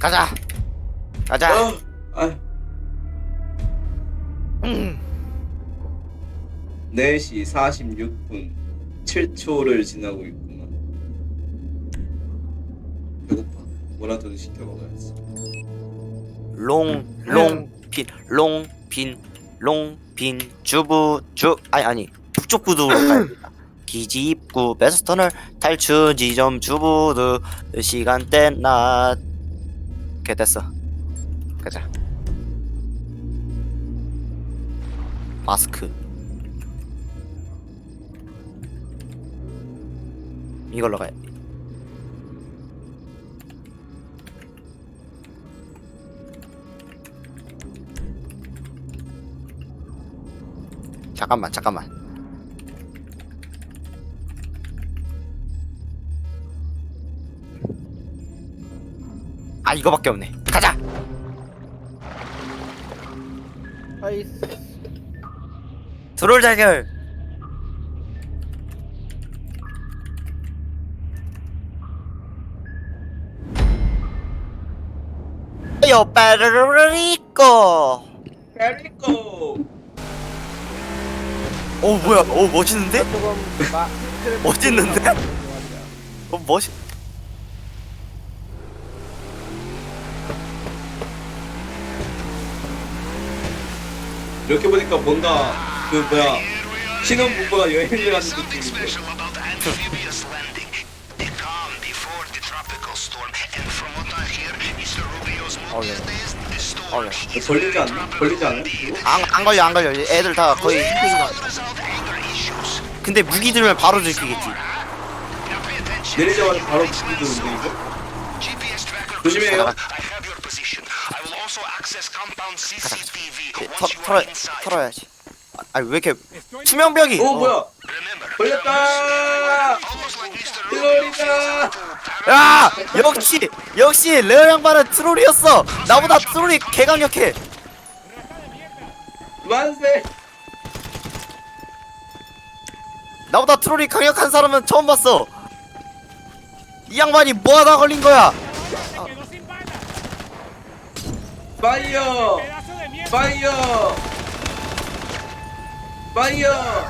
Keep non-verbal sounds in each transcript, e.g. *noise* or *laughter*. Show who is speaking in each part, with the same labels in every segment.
Speaker 1: 가자. 가자.
Speaker 2: 어, 아,
Speaker 1: 음.
Speaker 2: 4시 46분 7초를 지나고 있구만. 배고파. 뭐라도 시켜 먹어야지.
Speaker 1: 롱, 롱, 빈, 롱, 빈, 롱, 빈, 주부, 주, 아니, 아니, 북쪽 된다. 기지 입구, 베스턴을 탈출 지점 주부드, 시간대 낮. 오케이, 됐어. 가자. 마스크. 이걸로 가야 돼. 잠깐만, 잠깐만. 아, 이거밖에 없네. 가자!
Speaker 3: 아이스
Speaker 1: 드롤 대결! 요 빼르르리꼬
Speaker 2: 페리코.
Speaker 1: 오 뭐야 오 멋있는데?
Speaker 3: 조금 마
Speaker 1: 멋있는데? 어 멋있
Speaker 2: 이렇게 보니까 뭔가 그 뭐야 신혼부부가 여행을 가는 느낌인데.
Speaker 1: Oh,
Speaker 4: storm
Speaker 1: Oh, yeah.
Speaker 4: is
Speaker 2: 걸리지 않나? 걸리지 않아? 이거?
Speaker 1: 안, 안 걸려 안 걸려 애들 다 거의
Speaker 4: anger issues.
Speaker 1: 근데 무기 들면 바로 들키겠지.
Speaker 2: 내리자마자 바로 움직이죠?
Speaker 4: GPS tracker.
Speaker 2: 조심해요.
Speaker 4: I have your position. I will also access compound CCTV
Speaker 1: 털,
Speaker 4: once you
Speaker 1: 털어,
Speaker 4: are inside.
Speaker 1: 털어야지 아, 아니 왜 이렇게 투명벽이
Speaker 2: 오 뭐야?
Speaker 4: Remember,
Speaker 2: 걸렸다!
Speaker 4: almost like Mr.
Speaker 2: 트롤이다!
Speaker 1: 야 역시 역시 레어 양반은 트롤이었어 나보다 트롤이 개강력해
Speaker 2: 만세!
Speaker 1: 나보다 트롤이 강력한 사람은 처음 봤어 이 양반이 뭐하다 걸린 거야
Speaker 2: 파이어! 파이어! 파이어!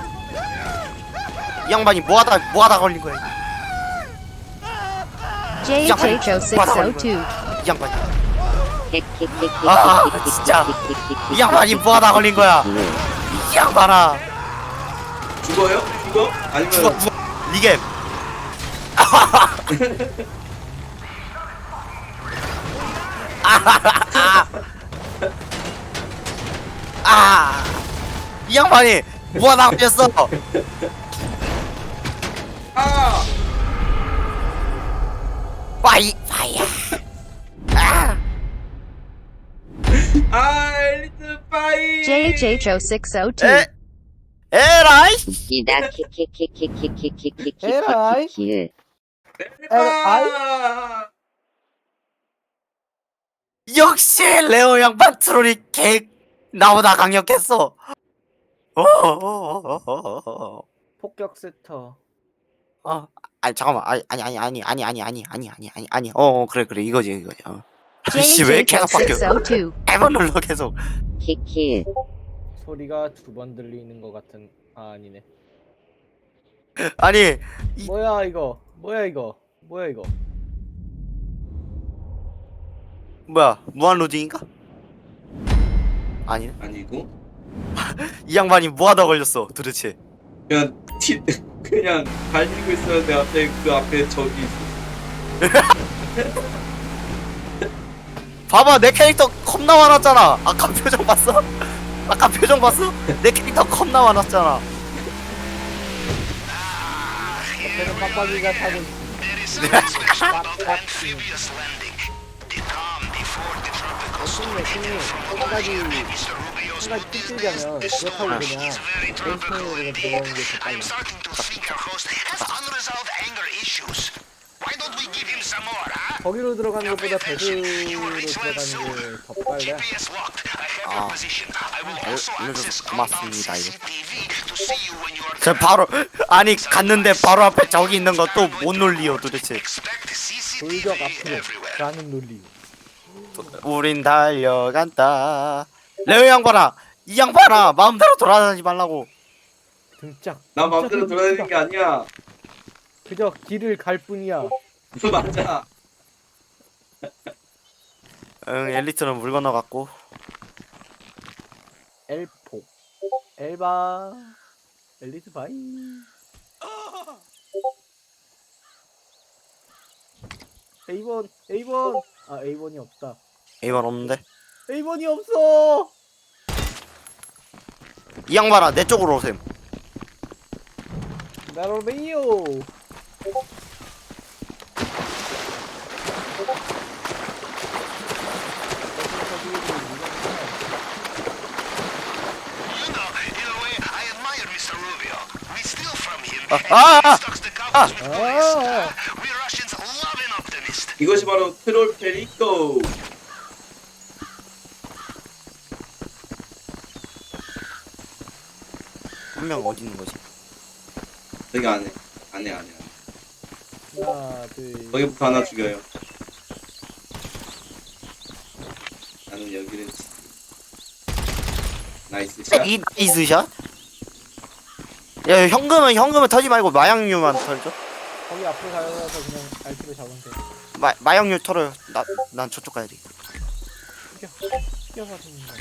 Speaker 1: 이 양반이 뭐하다 뭐하다 걸린 거야
Speaker 5: JHO602.
Speaker 1: 이 양반이 아 진짜 이 양반이 뭐하다 걸린 거야 이 양반아
Speaker 2: 죽어요? 죽어? 아니면
Speaker 1: 죽어 죽어 리겜 아 *laughs* *laughs* 이 양반이 뭐하다 걸렸어
Speaker 2: 아!
Speaker 1: 파이 파이야 아
Speaker 2: 아 엘리트 파이!
Speaker 5: JHO602.
Speaker 1: 에 에라이
Speaker 6: 웃기다 키키키키키키키키키키키
Speaker 3: 에라이.
Speaker 2: 아!
Speaker 1: 역시 레오 양반 트롤이 개 나보다 강력했어. 어어어어어어.
Speaker 3: 폭격 세터
Speaker 1: 어, 아니 잠깐만, 아니 아니 아니 아니 아니 아니 아니 아니 아니 아니 아니. 어, 어 그래 그래 이거지 이거지. 어. 아씨 왜 계속 바뀌어?
Speaker 5: JHO602.
Speaker 1: 해번 눌러 계속.
Speaker 6: 키키
Speaker 3: 소리가 두 번 들리는 것 같은 아 아니네
Speaker 1: 아니 이-
Speaker 3: 뭐야 이거 뭐야 이거 뭐야 이거
Speaker 1: 뭐야 무한 로딩인가? 아니네.
Speaker 2: 아니고
Speaker 1: 이 양반이 뭐하다 걸렸어 도대체.
Speaker 2: 그냥 티 *laughs* 그냥 달리고 있었는데 갑자기 그 앞에 적이 있어 *laughs*
Speaker 1: 봐봐 내 캐릭터 겁나 많았잖아. 아까 표정 봤어? *laughs* 아까 표정 봤어? 내 캐릭터 겁나 많았잖아.
Speaker 3: 옆에는 빡빡이가 타고 있어
Speaker 4: There is something special about amphibious landing.
Speaker 3: 팀의
Speaker 4: 팀이
Speaker 3: 한 가지 한 가지 뜯기자면 그 역하고 그냥 베이스로
Speaker 4: 그냥
Speaker 3: 들어오는 게더 빨라. 거기로 들어가는 것보다 배드로 들어가는 게더
Speaker 4: 빨래
Speaker 1: 아, 알려줘서 고맙습니다 이거. *laughs* 저 바로 아니 갔는데 바로 앞에 저기 있는 것도 못 놀리요 도대체.
Speaker 3: 돌격 앞으로라는 논리.
Speaker 1: 우린 달려간다 레오 양반아 이 양반아 마음대로 돌아다니지 말라고
Speaker 3: 등짝.
Speaker 2: 나 마음대로 돌아다니는 게 아니야.
Speaker 3: 그저 길을 갈 뿐이야.
Speaker 2: 맞아. *laughs*
Speaker 1: 응 엘리트는 물 건너갔고
Speaker 3: 엘포. 엘바. 엘리트 바이. A번, A번. 아, A번이 없다.
Speaker 1: A만 없는데
Speaker 3: A번이 없어.
Speaker 1: 이 양반아 내 쪽으로 오셈
Speaker 3: 나로 메이요.
Speaker 4: You know, in a way, I admire Mr. Rubio. We steal from him,
Speaker 1: Ah,
Speaker 4: and
Speaker 1: ah,
Speaker 4: he
Speaker 1: ah,
Speaker 4: stocks the covers with police.
Speaker 2: 이것이 바로 트롤 페리코.
Speaker 1: 한 명 어디 있는 거지
Speaker 2: 저기 안에 안에 안에. 안에.
Speaker 3: 하나, 둘.
Speaker 2: 거기부터 하나 죽여요. 나는 여기를 치- 나이스 샷.
Speaker 1: 이 이스 샷 야 현금은 현금은 터지 말고 마약류만 털죠
Speaker 3: 거기 앞으로 가서 그냥 알트로 잡으면 돼.
Speaker 1: 마 마약류 털어요 나 난 저쪽 가야 돼
Speaker 3: 튀겨서 죽는 거.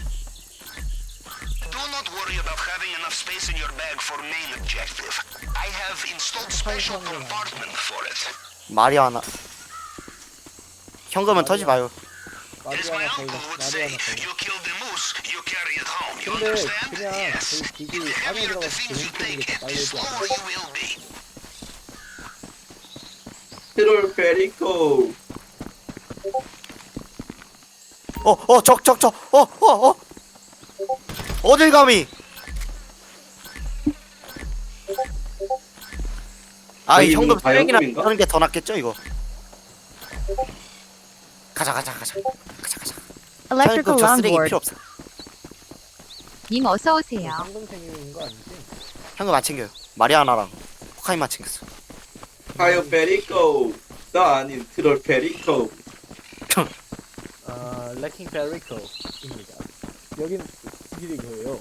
Speaker 4: Do not worry about having enough space in your bag for main objective. I have installed special compartment for it.
Speaker 1: 마리아나 현금은 터지 마요
Speaker 4: As my
Speaker 3: 마리아나 걸려.
Speaker 4: uncle would
Speaker 3: 마리아나
Speaker 4: say,
Speaker 3: 걸려.
Speaker 4: you kill the moose, you carry it home. You
Speaker 3: 근데
Speaker 4: understand?
Speaker 3: 그냥
Speaker 4: Yes.
Speaker 3: 그 기기
Speaker 4: The
Speaker 3: 안에
Speaker 4: heavier the
Speaker 3: 들어가서
Speaker 4: things you take,
Speaker 3: 게
Speaker 4: the slower you will be.
Speaker 2: 트롤 페리코.
Speaker 1: 어 어 적 적 적 어 어 어 어, 어딜 감히 아
Speaker 2: 저기
Speaker 1: 이
Speaker 2: 있는
Speaker 1: 현금
Speaker 2: 거다
Speaker 1: 쓰레기나
Speaker 2: 현금인가?
Speaker 1: 하는 게 더 낫겠죠 이거 가자 가자 가자 가자 가자
Speaker 5: Electrical
Speaker 1: 저 쓰레기
Speaker 5: longboard.
Speaker 1: 필요 없어
Speaker 5: 님 어서 오세요.
Speaker 3: 황금생이는 거 아니지?
Speaker 1: 현금 안 챙겨요 마리아나랑 코카인만 챙겼어
Speaker 2: 파이어 페리코. 나 아닌 트롤 페리코.
Speaker 3: 아, 레킹 페리코입니다. 여긴 길이 그예요.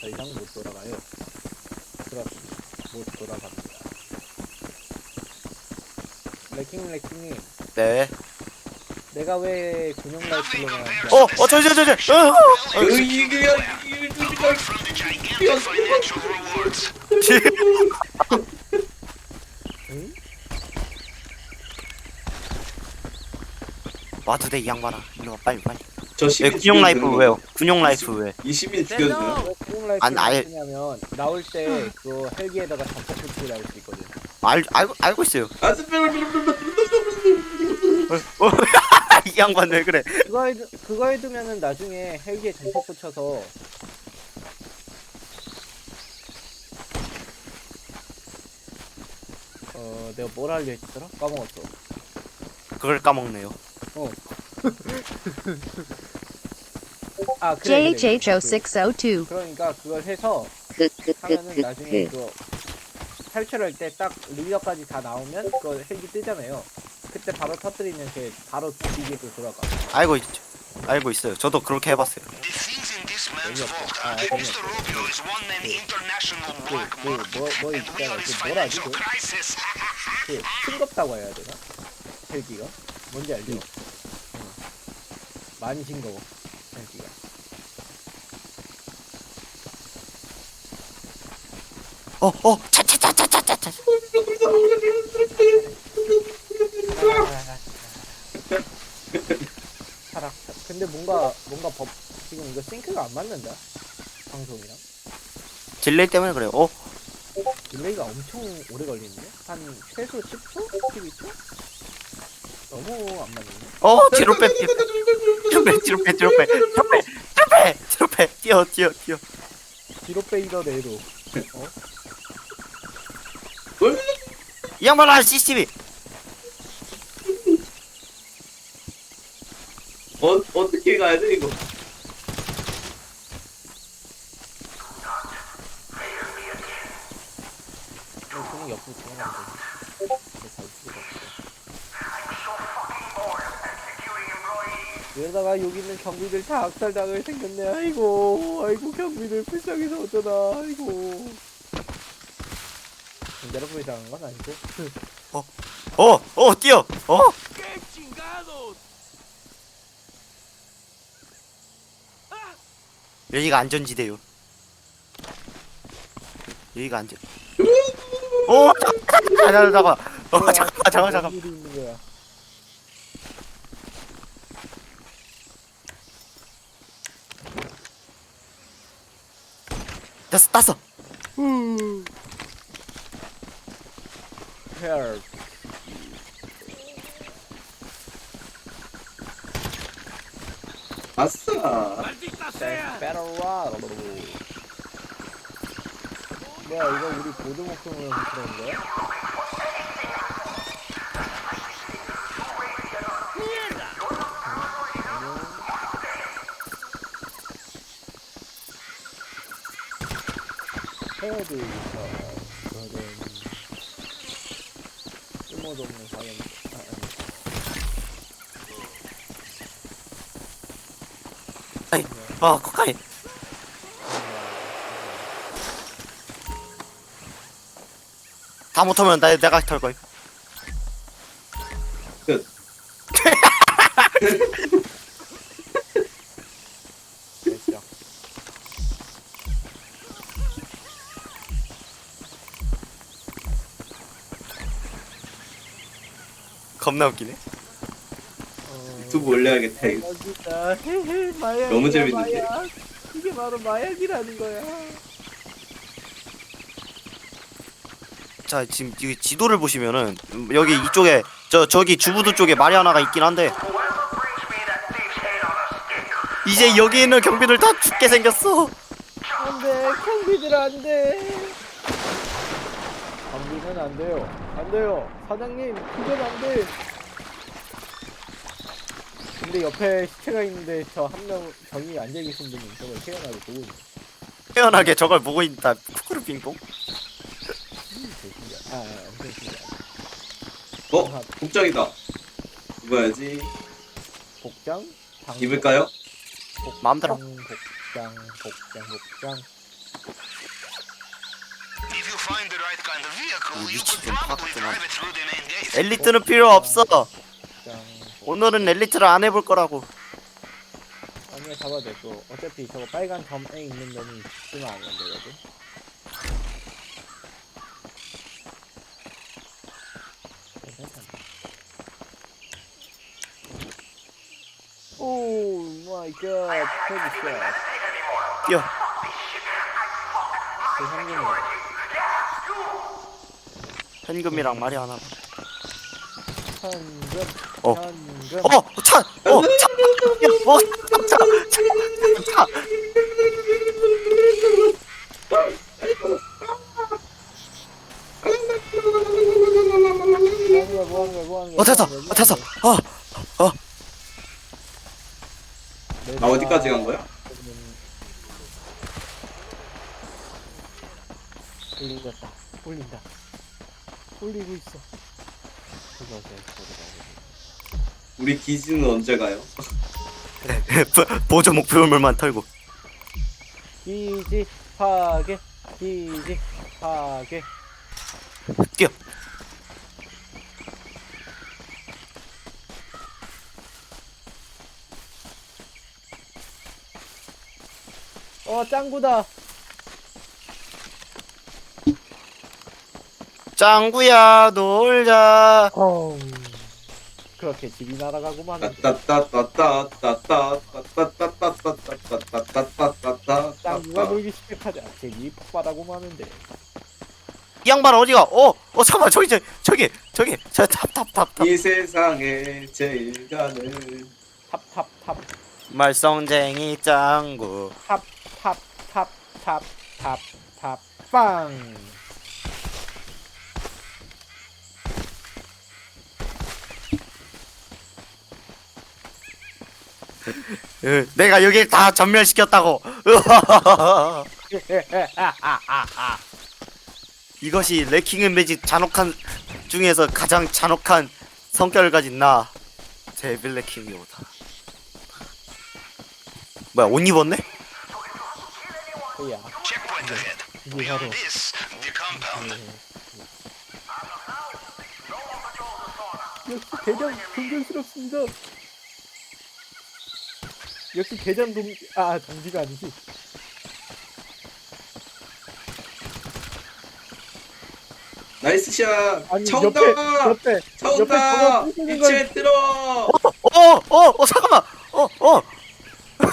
Speaker 3: 더 이상 못 돌아가요. 그렇습니다. 못 돌아갑니다. 레킹 레킹이
Speaker 1: 네
Speaker 3: 내가 왜 군용 라이플로
Speaker 4: compares
Speaker 1: 어, 어, 저, 저, 저, 저, 어, 어.
Speaker 2: 어, 이게
Speaker 4: apart from the gigantic financial rewards.
Speaker 3: 응?
Speaker 1: 와도 돼 이 양반아 일로 와 빨리 빨리
Speaker 2: 저
Speaker 1: 왜
Speaker 2: 시민
Speaker 1: 군용 라이프 왜요
Speaker 2: 거.
Speaker 1: 군용 라이프 왜
Speaker 2: 이 시민?
Speaker 3: 왜 군용 라이플
Speaker 1: 안, 아예-
Speaker 3: 쓰냐면 나올 때 그 헬기에다가 전폭 불빛 나올 수 있거든.
Speaker 1: 알, 알고, 알고 있어요
Speaker 2: 아,
Speaker 1: 어, *laughs* 이 양반 왜 그래
Speaker 3: 그거 해 그거 해두면은 나중에 헬기에 전폭 붙여서 어 내가 뭘 하려 했더라 까먹었어.
Speaker 1: 그걸 까먹네요
Speaker 3: 아 그래, 그래, 그래.
Speaker 5: JHH0602.
Speaker 3: 그러니까 그걸 해서
Speaker 6: 그, 그, 그,
Speaker 3: 하면은
Speaker 6: 그,
Speaker 3: 나중에
Speaker 6: 그.
Speaker 3: 그거 탈출할 때 딱 리더까지 다 나오면 그거 헬기 뜨잖아요. 그때 바로 터뜨리면 걔 바로 기계로 돌아가.
Speaker 1: 알고 있죠 알고 있어요 저도 그렇게 해봤어요
Speaker 4: The things in this man's vault.
Speaker 3: 아,
Speaker 4: Uh, Mr. Rubio is one man international
Speaker 3: 그,
Speaker 4: black
Speaker 3: 그,
Speaker 4: market,
Speaker 3: 뭐, 뭐
Speaker 4: and we
Speaker 3: 있잖아.
Speaker 4: are his
Speaker 3: 그 뭐라 하지?
Speaker 4: financial
Speaker 3: 그,
Speaker 4: crisis.
Speaker 3: 그 싱겁다고 해야 되나? 헬기가? 뭔지 알죠? 응. 많이 싱거워. 헬기가.
Speaker 1: 어어 차차차차차차
Speaker 3: 타락. 근데 뭔가 뭔가 법 지금 이거 싱크가 안 맞는다. 방송이랑.
Speaker 1: 딜레이 때문에 그래요 어
Speaker 3: 딜레이가 엄청 오래 걸리는데? 한 최소 10초? 12초? 너무 안 맞는데?
Speaker 1: 어 뒤로 빼뒤 로빼 뒤로 빼 뒤로 빼 뒤로 빼 뒤로 빼 뒤로 빼 뒤로 빼 뛰어 뛰어 뛰어
Speaker 3: 뒤로 빼이더 내로. 어?
Speaker 1: 이 양반아 CCTV
Speaker 2: 어, 어떻게 가야 돼, 이거?
Speaker 3: 어, 그냥 옆으로 지나가면 돼. 근데 잘 없어. 이러다가 여기 있는 경비들 다 악살당할 생겼네. 아이고, 아이고 경비들 불쌍해서 어쩌나. 아이고. 내가 불쌍한 건 아니고.
Speaker 1: 어, 어, 뛰어. 어? 여기가 안전지대요. 여기가 안전. 어, 잠깐, 잠깐, 잠깐. 어, 잠깐, 잠깐, 잠깐.
Speaker 3: 일이 있는 거야.
Speaker 1: 됐어, 땄어.
Speaker 3: Help.
Speaker 2: 아싸.
Speaker 3: Battle Royale. 뭐야 이거 우리 보드 목숨으로 그런 거야? 헤드부터 저는 쓸모도 없는 사람 아,
Speaker 1: 어, 코카인. 다 못하면 나 내가 털거 겁나 웃기네.
Speaker 3: 어...
Speaker 2: 유튜브 올려야겠다 이거.
Speaker 3: 마약이다. 헤헤, 마약이야,
Speaker 2: 너무 재밌는데?
Speaker 3: 마약. 이게 바로 마약이라는 거야.
Speaker 1: 자, 지금 여기 지도를 보시면은 음, 여기 이쪽에 저 저기 주부도 쪽에 마리아나가 있긴 한데 이제 여기 있는 경비들 다 죽게 생겼어.
Speaker 3: 안돼, 경비들 안돼. 경비는 안 돼요. 안 돼요. 사장님, 그건 안 돼. 근데 옆에 시체가 있는데 저 한 명 정이 앉아 계신 분이 저걸 태연하게 보고 있네.
Speaker 1: 태연하게 저걸 보고 있다. 쿠쿠르 빙봉.
Speaker 3: 신기하다. 아, 엄청 신기하다.
Speaker 2: 어? 복장이다. 입어야지.
Speaker 3: 복장? 장,
Speaker 2: 입을까요?
Speaker 1: 마음대로.
Speaker 3: 복장, 복장, 복장.
Speaker 1: 미치겠네,
Speaker 4: gate.
Speaker 1: 엘리트는 필요 없어.
Speaker 3: 복장.
Speaker 1: 오늘은 엘리트를 안 해볼 거라고.
Speaker 3: 아니야 잡아도 돼. 또 어차피 저거 빨간 점에 있는 놈이 쓰면 안 되거든. 오 마이 갓, 헤드샷.
Speaker 1: 뛰어.
Speaker 3: 그 현금이
Speaker 1: 현금이랑 마리아나.
Speaker 3: 현금,
Speaker 1: 어.
Speaker 3: 현금.
Speaker 1: 어, 차. 어, 차. 야, 어, 차. 차. 차.
Speaker 3: 뭐 하는 거야, 뭐 하는 거야, 뭐 하는 거야.
Speaker 1: 어, 됐어.
Speaker 3: 뭐하는
Speaker 1: 어,
Speaker 3: 거야,
Speaker 1: 됐어.
Speaker 3: 뭐하는
Speaker 1: 어.
Speaker 2: 나 어디까지 간 거야?
Speaker 3: 올린다. 올린다. 올리고 있어.
Speaker 2: 우리 기지는 언제 가요?
Speaker 1: 보- *laughs* 보조 목표물만 털고.
Speaker 3: 기지 파괴 기지 파괴
Speaker 1: 뛰어.
Speaker 3: 어 짱구다
Speaker 1: 짱구야, 놀자.
Speaker 3: 어 그렇게 집이 날아가고 마는 짱구가 놀기 시작하자 제기 폭발하고 마는데
Speaker 1: 이 양반 어디가? 어, 어, 잠깐만, 저기, 저기, 저기, 저기, 저 탑, 탑, 탑, 탑.
Speaker 2: 이 세상에 제일 가는
Speaker 3: 탑탑탑
Speaker 1: 말썽쟁이 짱구.
Speaker 3: 탑 탑 탑 탑 탑 탑 빵
Speaker 1: 으, 내가 여길 다 전멸시켰다고. 으하하하하. *laughs* 이것이 레킹 앤 매직 잔혹한 중에서 가장 잔혹한 성격을 가진 나 데빌 레킹이 오다. 뭐야 옷 입었네?
Speaker 3: 뭐야
Speaker 4: Checkpoint ahead.
Speaker 3: 이게
Speaker 4: Beyond
Speaker 3: 바로
Speaker 4: this, the compound.
Speaker 3: 역시 대장 존경스럽습니다 역시 대장 동... 아 동지가 아니지
Speaker 2: 나이스 샷.
Speaker 3: 아니
Speaker 2: 차
Speaker 3: 옆에
Speaker 2: 온다.
Speaker 3: 옆에
Speaker 2: 차
Speaker 3: 옆에
Speaker 2: 온다.
Speaker 3: 저거 부수는 걸
Speaker 2: 이체 들어.
Speaker 1: 어어 어 어, 잠깐만 *laughs* 어어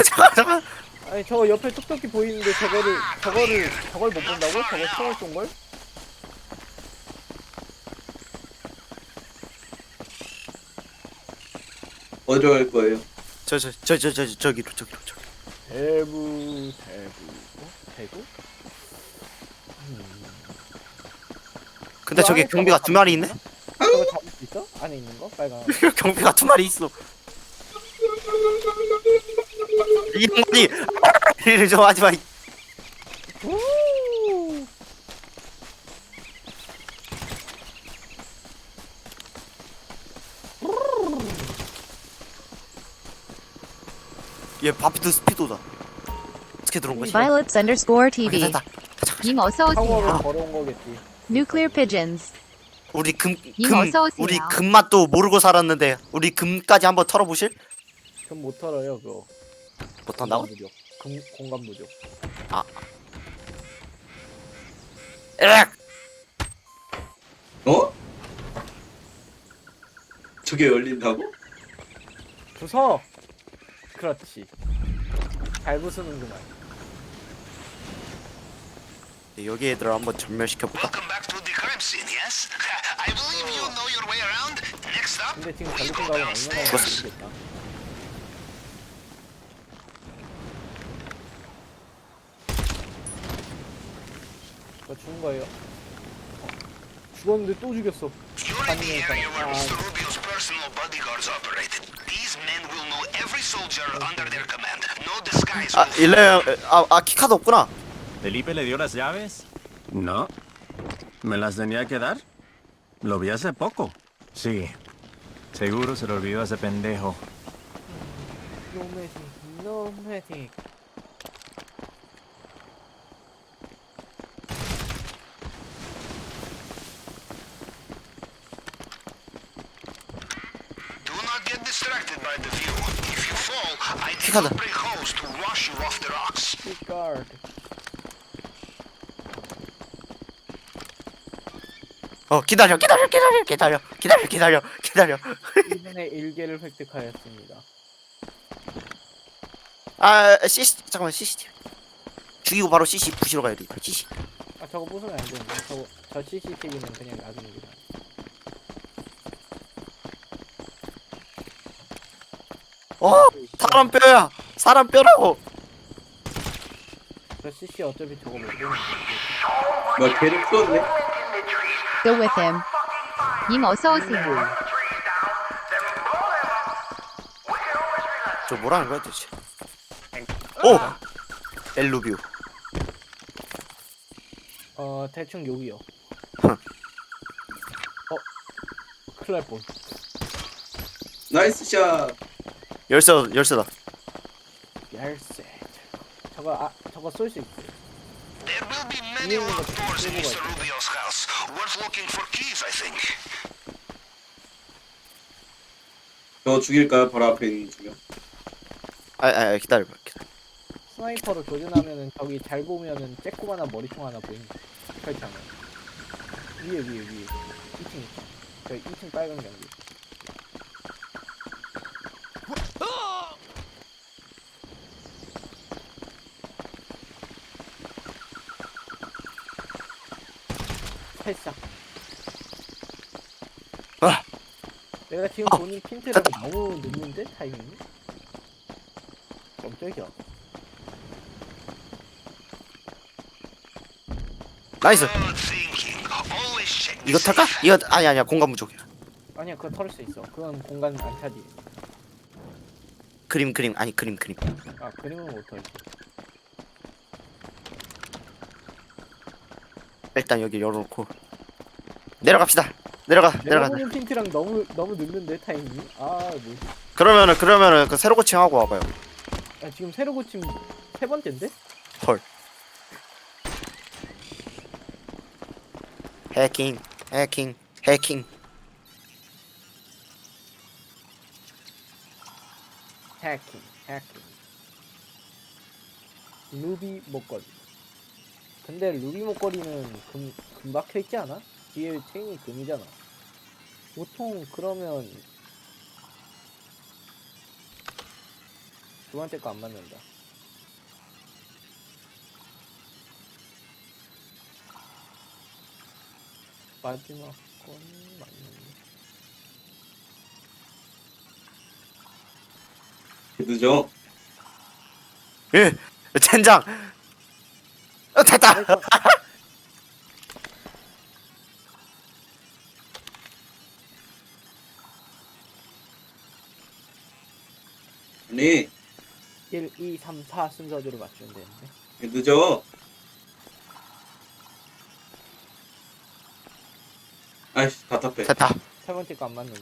Speaker 1: 잠깐 잠깐
Speaker 3: 아니 저거 옆에 뚝뚝이 보이는데 저거를 저거를 저걸 못 본다고? 저거 총을 쏜 걸?
Speaker 2: 어디로 갈 거예요?
Speaker 1: 저 저 저 저 저 저기로 저기로 저기
Speaker 3: 대부 대부 어? 대구?
Speaker 1: 근데
Speaker 3: 그
Speaker 1: 저기
Speaker 3: 안에
Speaker 1: 경비가 두 마리 있네?
Speaker 3: 저거 잡을 수 있어? 안에 있는 거? 빨간 *laughs*
Speaker 1: 경비가 두 마리 있어 이 양반이 이를 좀 하지 마 이- 얘 바피드 스피도다 어떻게 들어온 거지?
Speaker 5: Violets underscore
Speaker 1: 아,
Speaker 5: TV.
Speaker 1: 됐다
Speaker 5: 님 어서 오세요.
Speaker 3: 걸어온 거겠지
Speaker 5: Nuclear pigeons.
Speaker 1: 우리 금,
Speaker 5: 님
Speaker 1: 금
Speaker 5: 어서 오세요.
Speaker 1: 우리 금맛도 모르고 살았는데 우리 금까지 한번 털어보실?
Speaker 3: 그럼 못 털어요 그거
Speaker 1: 못한다고?
Speaker 3: 공간 부족 금, 공간 부족
Speaker 1: 으악!
Speaker 2: 어? 저게 열린다고?
Speaker 3: 부서 그렇지 잘 부수는구만
Speaker 1: 여기 애들 한번 전멸시켜볼까?
Speaker 4: Welcome back to the crime scene, yes? I believe you know your way around. Next up,
Speaker 3: 근데 지금 잘못 얼마나 모르겠다 저 죽은 거예요 어, 죽었는데 또 죽였어
Speaker 4: you're in the area where Mr. Rubio's personal bodyguards operated.
Speaker 1: 아
Speaker 4: will
Speaker 1: 일레 아, 아 키카드 없구나
Speaker 7: ¿Felipe le dio las llaves?
Speaker 8: No. ¿Me las tenía que dar? Lo vi hace poco.
Speaker 7: Sí. Seguro se lo olvidó a ese pendejo.
Speaker 3: 노매틱 노 가드
Speaker 1: 어 기다려 기다려 기다려 기다려 기다려 기다려 기다려. *laughs*
Speaker 3: 1분의 1개를 획득하였습니다.
Speaker 1: 아 CC 잠깐만 CCTV 죽이고 바로 CC 부시러 가야 돼 CC
Speaker 3: 아 저거 부수면 안 되는데. 저거 저 CCTV는 그냥 놔둡니다.
Speaker 1: 어 사람 뼈야 사람 뼈라고
Speaker 3: 저 CC 어차피 저거 못 보는
Speaker 2: 뭐야 걔를 풀었네?
Speaker 5: Go with him. 님 어서 오세요.
Speaker 1: 저 뭐라는 거야 도대체 오 엘루비오
Speaker 3: 어 대충 여기요
Speaker 1: 흥.
Speaker 3: 어 큰일 날 뻔
Speaker 2: 나이스 샷.
Speaker 1: 열쇠 열쇠다
Speaker 3: 열쇠 저거 아 저거 쏠 수 있어
Speaker 4: There will be many locked doors in Mr. Rubio's house. Worth looking for keys, I think.
Speaker 2: 저 죽일까요? 바로 앞에 있는 두 명.
Speaker 1: 아아 아, 기다려 기다려
Speaker 3: 스나이퍼로 조준하면은 저기 잘 보면은 쬐꼬만한 머리총 하나 보이는 설치하면 위에 위에 위에 2층 2층 저기 2층 빨간 경기 살짝
Speaker 1: 아.
Speaker 3: 내가 지금
Speaker 1: 아,
Speaker 3: 보는 핀트랑
Speaker 1: 됐다.
Speaker 3: 너무 늦는데 타이밍이? 깜짝이야.
Speaker 1: 나이스. 이거 탈까? 이거 아니 아니야. 공간 부족이야
Speaker 3: 아니야 그거 털을 수 있어. 그건 공간 안 차지.
Speaker 1: 그림 그림. 아니 그림 그림.
Speaker 3: 아 그림은 못 털지.
Speaker 1: 일단 여기 열어놓고 내려갑시다 내려가
Speaker 3: 내가
Speaker 1: 내려가
Speaker 3: 보는 핀트랑 너무 너무 늦는데 타이밍이? 아 뭐지?
Speaker 1: 그러면은 그러면은 그 새로 고칭하고 와봐요
Speaker 3: 아, 야, 지금 새로 고침 세 번째인데?
Speaker 1: 헐 해킹 해킹 해킹
Speaker 3: 해킹 해킹 루비 목걸이 근데 루비 목걸이는 금, 금 박혀 있지 않아? 뒤에 체인이 금이잖아 보통 그러면 두 번째 거 안 맞는다. 마지막 건 맞는다.
Speaker 2: 늦어.
Speaker 1: 예 젠장. 어, 됐다
Speaker 2: 아니
Speaker 3: 1, 2, 3, 4 순서대로 맞추면 되는데.
Speaker 2: 늦어. 아이씨 답답해.
Speaker 1: 됐다.
Speaker 3: 세 번째 거 안 맞는데.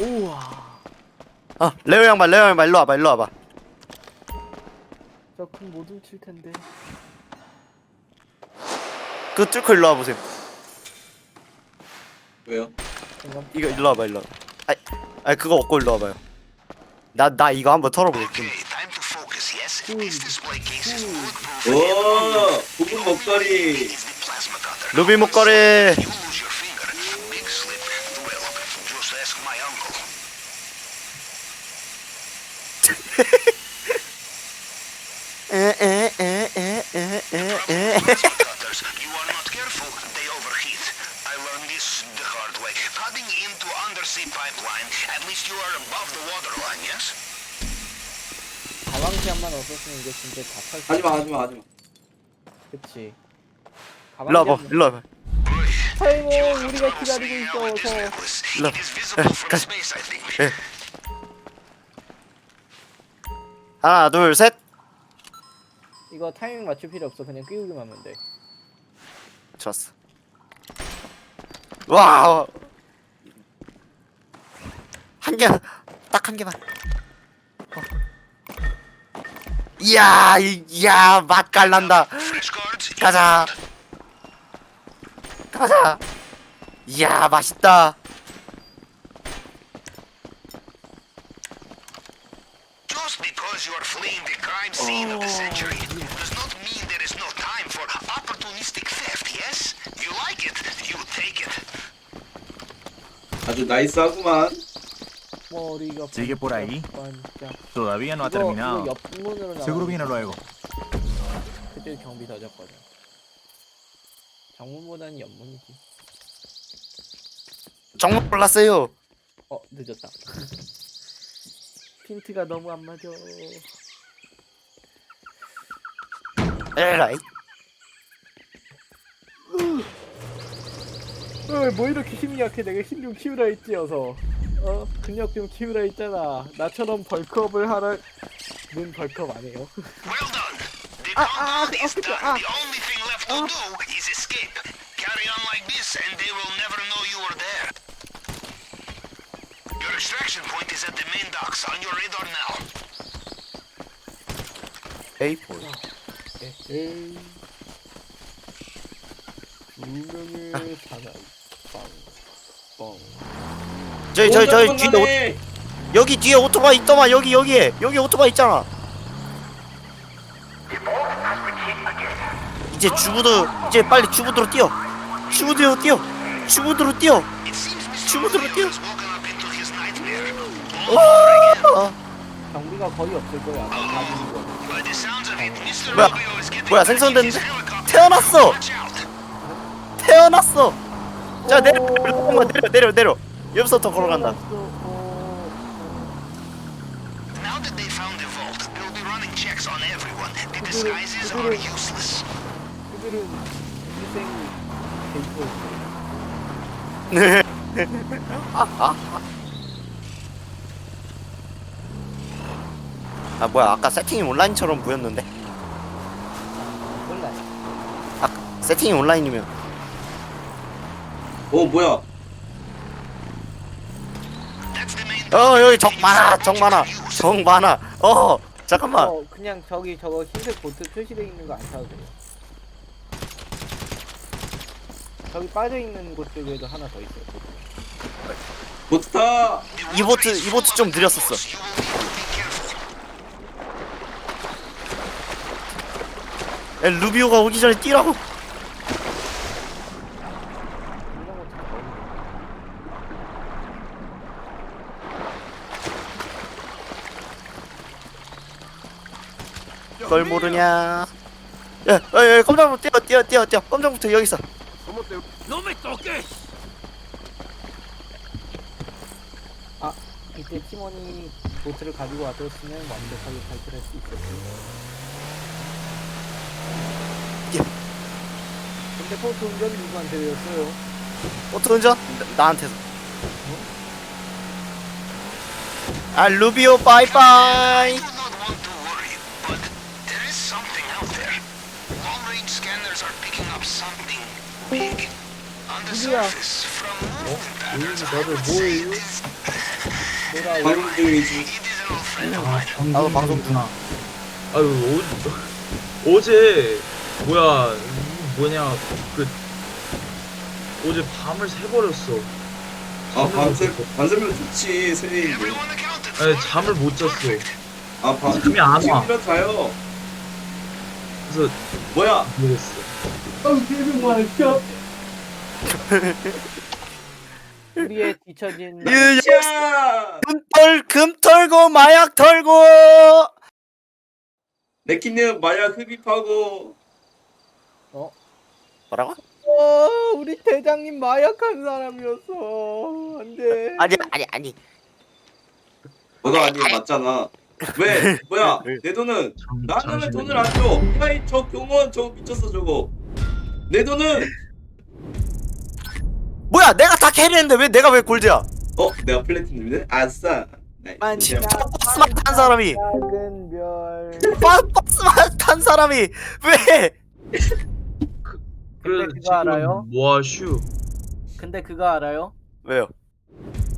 Speaker 3: 우와.
Speaker 1: 어 레오 양반 레오 양반 일로 와봐 일로 와봐.
Speaker 3: 저금 못 훔칠 텐데.
Speaker 1: 그 뚫고 일로 와보세요
Speaker 2: 왜요?
Speaker 3: 잠깐
Speaker 1: 이거 일로 와봐 일로 와봐 아이 아이 그거 얻고 일로 와봐요 나 나 이거 한번
Speaker 4: foolproof.
Speaker 2: 오 부분 목걸이.
Speaker 1: 루비 목걸이
Speaker 4: pipeline, at least you are above the waterline, yes?
Speaker 3: 가방시한만 없었으면 이게 진짜 다 털.
Speaker 2: 하지마 하지마 하지마.
Speaker 3: 그치.
Speaker 1: 일로 와봐 일로 와봐
Speaker 3: 타이머
Speaker 4: You
Speaker 3: 우리가 기다리고
Speaker 4: trouble seeing out with this
Speaker 3: 있어서
Speaker 4: necklace.
Speaker 1: Look.
Speaker 4: It is visible from
Speaker 1: 가-
Speaker 4: space, I think.
Speaker 1: 예. 하나 둘셋
Speaker 3: 이거 타이밍 맞출 필요 없어 그냥 끼우기만 하면 돼.
Speaker 1: 좋았어 와 한 개, 딱 한 개만. 어. 이야, 이- 이야, 맛깔 난다.
Speaker 4: Fresh cards.
Speaker 1: 가자. 가자. 이야, 맛있다.
Speaker 4: Just because you are fleeing the crime scene of the century does not mean there is no time for opportunistic theft, yes? You like it, you take it.
Speaker 2: 아주 나이스하구만.
Speaker 3: 머리가
Speaker 7: Sigue por ahí.
Speaker 3: 반짝.
Speaker 7: Todavía no ha
Speaker 3: 이거-
Speaker 7: terminado.
Speaker 3: 이거 옆문으로
Speaker 7: Seguro viene
Speaker 3: 거.
Speaker 7: luego.
Speaker 3: 그때 경비 더 졌거든. 정문보다는 옆문이지.
Speaker 1: 정말 몰랐어요.
Speaker 3: 어 늦었다. *laughs* 핀트가 너무 안 맞아.
Speaker 1: 에라이.
Speaker 3: 어, 뭐 이렇게 힘이 약해? 내가 힘 좀 키우라 했지 어서. 어 근력 좀 키우라 했잖아. 나처럼 벌크업을 하라 는 벌크업 안 해요.
Speaker 4: Well done. The
Speaker 3: Ah, ah,
Speaker 4: compound is
Speaker 3: okay,
Speaker 4: done.
Speaker 3: ah.
Speaker 4: The only thing left to do is escape. Carry on like this, and they will never know you were there. Your extraction point is at the main docks on your radar now.
Speaker 1: 에이, 볼.
Speaker 3: 에이. 두 명의 사나이. 빵. 빵.
Speaker 1: 저기, 저기, 저기, 뒤에, 오. 여기 뒤에 오토바이 있더만, 여기, 여기에. 여기 오토바이 있잖아. 이제 주부도, 이제 빨리 주부도로 뛰어. 주부도로 뛰어. 주부도로 뛰어. 주부도로 뛰어. 어,
Speaker 3: 경비가 거의 없을 거야. 다 거.
Speaker 1: 뭐야? 뭐야, 생성됐는데? 태어났어. 태어났어. 자, 내려, 내려, 내려, 내려, 내려. 여기서부터 걸어간다.
Speaker 4: Now that they found the vault, they'll be running checks on everyone. The disguises are useless.
Speaker 3: 그들은 인생 데이터.
Speaker 1: 아, 뭐야, 아까 세팅이 온라인처럼 보였는데.
Speaker 3: 몰라.
Speaker 1: 세팅이 온라인이면.
Speaker 2: 어 뭐야?
Speaker 1: 어 여기 적 많아 적 많아 적 많아 어 잠깐만
Speaker 3: 어 그냥 저기 저거 흰색 보트 표시돼 있는 거안 타도 돼요. 저기 빠져 있는 곳 쪽에도 하나 더 있어요.
Speaker 2: 보트타
Speaker 1: 이 보트 이 보트 좀 느렸었어. 야, 루비오가 오기 전에 뛰라고
Speaker 3: 이런 것도 더 있네.
Speaker 1: 그 걸 모르냐? 야, 야, 야 깜짝부터 뛰어 뛰어 뛰어 뛰어. 깜짝부터 여기 있어.
Speaker 3: 이때 팀원이 보트를 가지고 와줬으면 완벽하게 탈출할 수 있었지.
Speaker 1: 예.
Speaker 3: 근데 보트 운전 누구한테 배웠어요?
Speaker 1: 보트 운전? 나, 나한테서. 아 루비오 바이바이
Speaker 4: from movement patterns.
Speaker 3: 다들 뭐해? 뭐라
Speaker 2: 방송 중이지.
Speaker 1: 나도 방송 중아
Speaker 9: 아유 오, 어제 뭐야 뭐냐 그 어제 밤을 새버렸어
Speaker 2: 아 밤새 밤새면 좋지
Speaker 4: accounted
Speaker 9: 아니. 잠을 못 잤어
Speaker 2: 아 밤
Speaker 9: 잠이 안 와.
Speaker 2: 지금 자요
Speaker 9: 그래서
Speaker 2: 뭐야
Speaker 9: 모르겠어 *laughs*
Speaker 3: 우리의 뒤처진
Speaker 2: 유샤
Speaker 1: 금 털 금 털고 마약 털고!
Speaker 2: 레키는 마약 흡입하고.
Speaker 1: 뭐라고?
Speaker 3: 어, 우리 대장님 마약한 사람이었어. 안돼.
Speaker 1: 아니 아니 아니.
Speaker 2: 너가 아니 맞잖아. 왜? 뭐야? *laughs* 내 돈은 나는 왜 돈을 안 줘? 야이 저 경원 저거 미쳤어 저거. 내 돈은
Speaker 1: 뭐야 내가 다 캐리했는데 왜 내가 왜 골드야?
Speaker 2: 어? 내가 플래티넘이네? 아싸. 네,
Speaker 3: 반짝
Speaker 1: 버스만 탄 사람이.
Speaker 3: 작은 별.
Speaker 1: 버, 버스만 탄 사람이. 왜? *laughs*
Speaker 9: 그래서
Speaker 3: 그거
Speaker 9: 지금
Speaker 3: 알아요?
Speaker 9: 뭐하슈?
Speaker 3: 근데 그거 알아요?
Speaker 1: 왜요?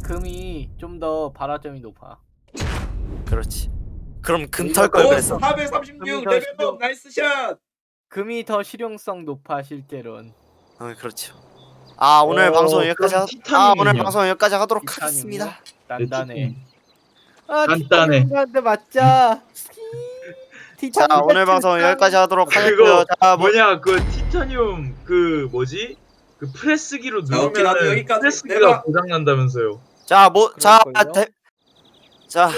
Speaker 3: 금이 좀 더 발화점이 높아.
Speaker 1: 그렇지. 그럼
Speaker 2: 금털걸어
Speaker 1: 그랬어.
Speaker 2: 436
Speaker 3: 그러니까
Speaker 2: 레벨업! 나이스 샷!
Speaker 3: 금이 더 실용성 높아 실제론.
Speaker 1: 어 그렇죠 아 오늘
Speaker 9: 어,
Speaker 1: 방송 여기까지 하... 아? 오늘 방송 여기까지 하도록
Speaker 3: 티타늄이요?
Speaker 1: 하겠습니다
Speaker 3: 단단해. 아,
Speaker 9: 단단해.
Speaker 3: 티타늄한테 맞자. *laughs*
Speaker 1: 자 오늘 방송 여기까지 하도록 하겠고요 자 뭐,
Speaker 9: 뭐냐 그 티타늄 그 뭐지 그 프레스기로
Speaker 2: 자, 오케이, 나도
Speaker 9: 누르면
Speaker 2: 여기까지.
Speaker 9: 프레스기가
Speaker 2: 내가-
Speaker 9: 고장 난다면서요
Speaker 1: 자, 뭐, 자,
Speaker 3: 그럴걸요?
Speaker 1: 대, 자,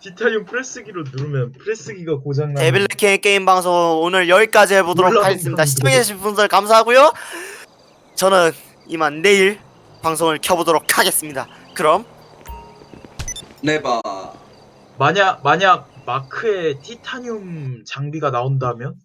Speaker 9: 티타늄 프레스기로 누르면 프레스기가 고장 나는
Speaker 1: 데빌레킹의 게임 방송 오늘 여기까지 해보도록
Speaker 9: 몰라,
Speaker 1: 하겠습니다. 시청해주신 분들 감사하고요. 저는 이만 내일 방송을 켜보도록 하겠습니다. 그럼
Speaker 2: 네바
Speaker 9: 만약 만약 마크에 티타늄 장비가 나온다면